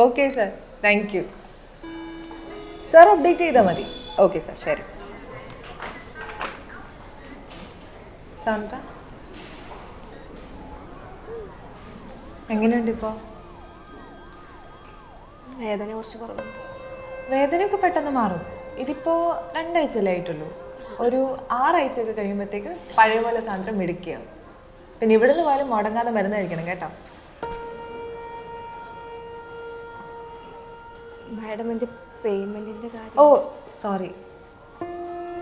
Okay sir thank you sir update ചെയ്താൽ മതി. Okay sir ശരി. സാന്ദ്ര എങ്ങനെയുണ്ട് ഇപ്പോൾ വേദന കുറച്ച് കുറവുണ്ട് വേദനയൊക്കെ പെട്ടെന്ന് മാറും. ഇതിപ്പോൾ രണ്ടാഴ്ചയല്ലേ ആയിട്ടുള്ളൂ. ഒരു ആറാഴ്ചയൊക്കെ കഴിയുമ്പോഴത്തേക്ക് പഴയ പോലെ സാന്ദ്രം മിടുക്കിയാവും പിന്നെ ഇവിടുന്ന് പോലും മുടങ്ങാതെ മരുന്ന് കഴിക്കണം കേട്ടോ. മാഡം എന്റെ പേയ്മെന്റിന്റെ കാര്യം. Oh sorry.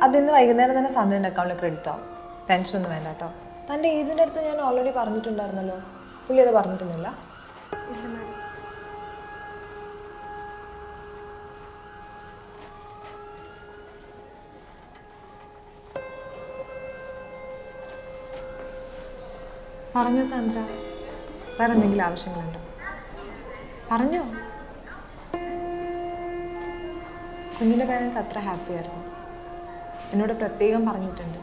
അതിന്ന് വൈകുന്നേരം തന്നെ സന്ധ്യന്റെ അക്കൗണ്ടിൽ ക്രെഡിറ്റ് ആവും ടെൻഷൻ ഒന്നും വേണ്ട കേട്ടോ. തന്റെ ഏജന്റെ അടുത്ത് ഞാൻ ഓൾറെഡി പറഞ്ഞിട്ടുണ്ടായിരുന്നല്ലോ. പുള്ളി അത് പറഞ്ഞിട്ടൊന്നുമില്ല. ഇല്ല മാഡം. പറഞ്ഞോ സാന്ദ്ര. വേറെ എന്തെങ്കിലും ആവശ്യങ്ങളുണ്ടോ? പറഞ്ഞോ. കുഞ്ഞിന്റെ പേരൻസ് അത്ര ഹാപ്പി ആയിരുന്നു? എന്നോട് പ്രത്യേകം പറഞ്ഞിട്ടുണ്ട്.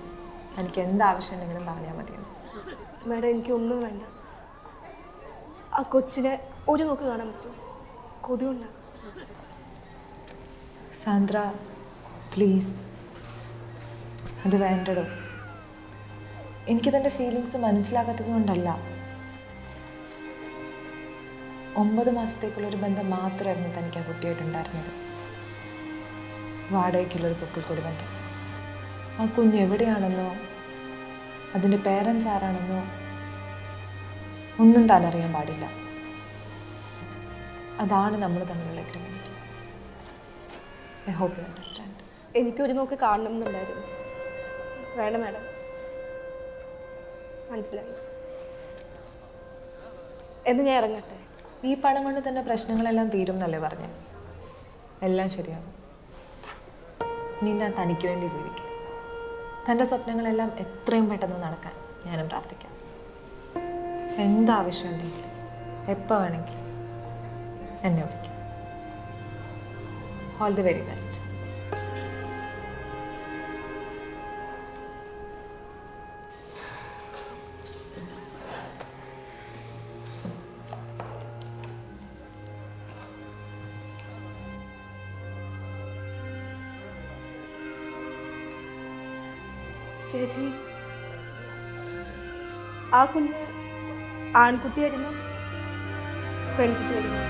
എനിക്ക് എന്ത് ആവശ്യം ഉണ്ടെങ്കിലും പറഞ്ഞാൽ മതിയെന്ന്. മാഡം എനിക്കൊന്നും വേണ്ട. ആ കൊച്ചിനെ ഒരു നോക്ക് കാണാൻ പറ്റും. കൊതിയുണ്ട. സാന്ദ്ര പ്ലീസ് അത് വേണ്ടടോ. എനിക്കിതെന്റെ ഫീലിങ്സ് മനസ്സിലാകാത്തത് കൊണ്ടല്ല. ഒമ്പത് മാസത്തേക്കുള്ള ഒരു ബന്ധം മാത്രമായിരുന്നു തനിക്ക് ആ കുട്ടിയായിട്ടുണ്ടായിരുന്നത് വാടകയ്ക്കുള്ളൊരു പൊക്കിൽ കൊടുക്കുന്നത് ആ കുഞ്ഞ് എവിടെയാണെന്നോ അതിന്റെ പേരൻസ് ആരാണെന്നോ ഒന്നും താൻ അറിയാൻ പാടില്ല. അതാണ് നമ്മൾ തമ്മിലുള്ള agreement I hope you understand എനിക്കൊരു നോക്ക് കാണണം എന്നുണ്ടായിരുന്നു വേണം മാഡം. മനസ്സിലായി. എന്ന് ഞാൻ ഇറങ്ങട്ടെ. ഈ പണം കൊണ്ട് തന്നെ പ്രശ്നങ്ങളെല്ലാം തീരും എന്നല്ലേ പറഞ്ഞു? എല്ലാം ശരിയാകും ഇനി തനിക്ക് വേണ്ടി ജീവിക്കും തന്റെ സ്വപ്നങ്ങളെല്ലാം എത്രയും പെട്ടെന്ന് നടക്കാൻ ഞാനും പ്രാർത്ഥിക്കാം. എന്താവശ്യമുണ്ടെങ്കിലും എപ്പോൾ വേണമെങ്കിലും എന്നെ വിളിക്കാം. ഓൾ ദി വെരി ബെസ്റ്റ് ചേച്ചി. ആ കുഞ്ഞ് ആൺകുട്ടിയായിരുന്നു. പെൺകുട്ടിയായിരുന്നു.